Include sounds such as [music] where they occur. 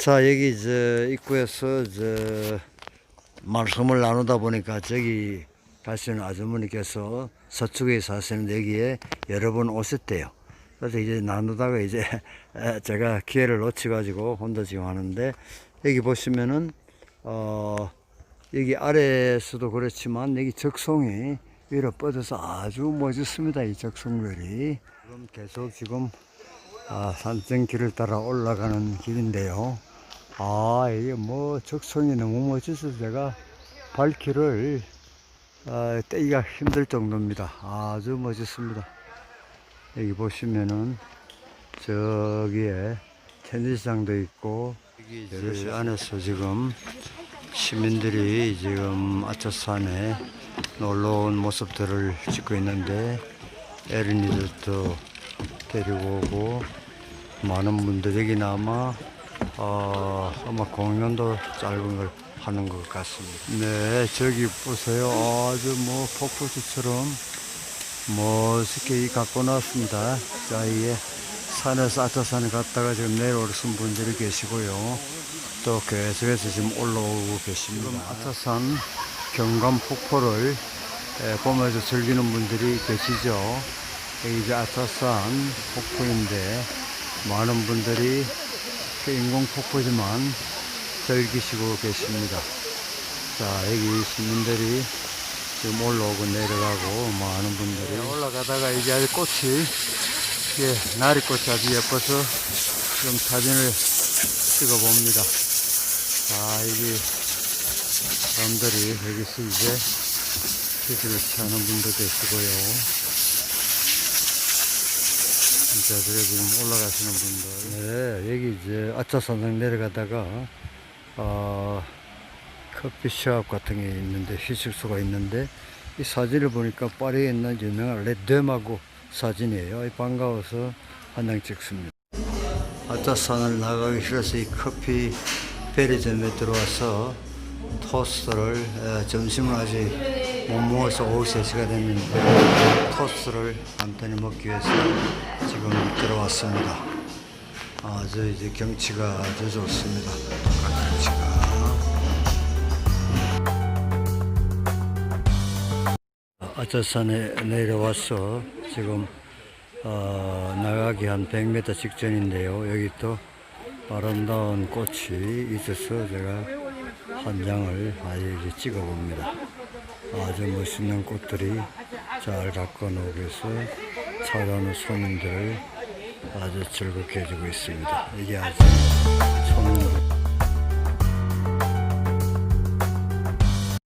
자 여기 저 입구에서 저 말씀을 나누다 보니까 저기 가시는 아주머니께서 서쪽에 사시는 여기에 여러 번 오셨대요. 그래서 이제 나누다가 이제 [laughs] 에, 제가 기회를 놓쳐가지고 혼자 지금 하는데 여기 보시면은 어 여기 아래에서도 그렇지만 여기 적송이 위로 뻗어서 아주 멋있습니다. 이 적송별이 지금 계속 지금 아, 산정길을 따라 올라가는 길인데요. 아, 이게 뭐 적성이 너무 멋져서 제가 발길을 아, 떼기가 힘들 정도입니다. 아주 멋있습니다. 여기 보시면은 저기에 텐니스장도 있고 여기 안에서 지금 시민들이 지금 아차산에 놀러 온 모습들을 찍고 있는데 에른이들도 데리고 오고 많은 분들 여기는 아마 어, 아마 공연도 짧은 걸 하는 것 같습니다. 네, 저기 보세요. 아주 뭐 폭포수처럼 멋있게 갖고 나왔습니다. 자, 이게 산에서 아차산에 갔다가 지금 내려오신 분들이 계시고요. 또 계속해서 지금 올라오고 계십니다. 지금 아차산 경관 폭포를 에, 보면서 즐기는 분들이 계시죠. 이제 아차산 폭포인데 많은 분들이 그 인공 폭포지만 즐기시고 계십니다. 자, 여기 시민들이 지금 올라오고 내려가고 많은 분들이 올라가다가 이제 아주 꽃이 예, 나리꽃이 아주 예뻐서 좀 사진을 찍어 봅니다. 자, 여기 사람들이 여기서 이제 휴식을 취하는 분도 계시고요. 진짜 그래 지금 올라가시는 분들. 네, 여기 이제 아차산을 내려가다가 어, 커피숍 같은 게 있는데 휴식소가 있는데 이 사진을 보니까 파리에 있는 유명한 레드마고 사진이에요. 이 반가워서 한 장 찍습니다. 아차산을 나가기 싫어서 이 커피 베리점에 들어와서 토스트를 에, 점심을 아직 못 먹어서 오후 3시가 됐는데 토스트를 간단히 먹기 위해서 지금 들어왔습니다. 아주 이제 경치가 아주 좋습니다. 경치가. 아차산에 내려와서 지금 어, 나가기 한 100m 직전인데요. 여기 또 아름다운 꽃이 있어서 제가 한 장을 아주 이제 찍어 봅니다. 아주 멋있는 꽃들이 잘 갖고 놓고서 찾아오는 손님들을 아주 즐겁게 해주고 있습니다. 이게 아주 손님들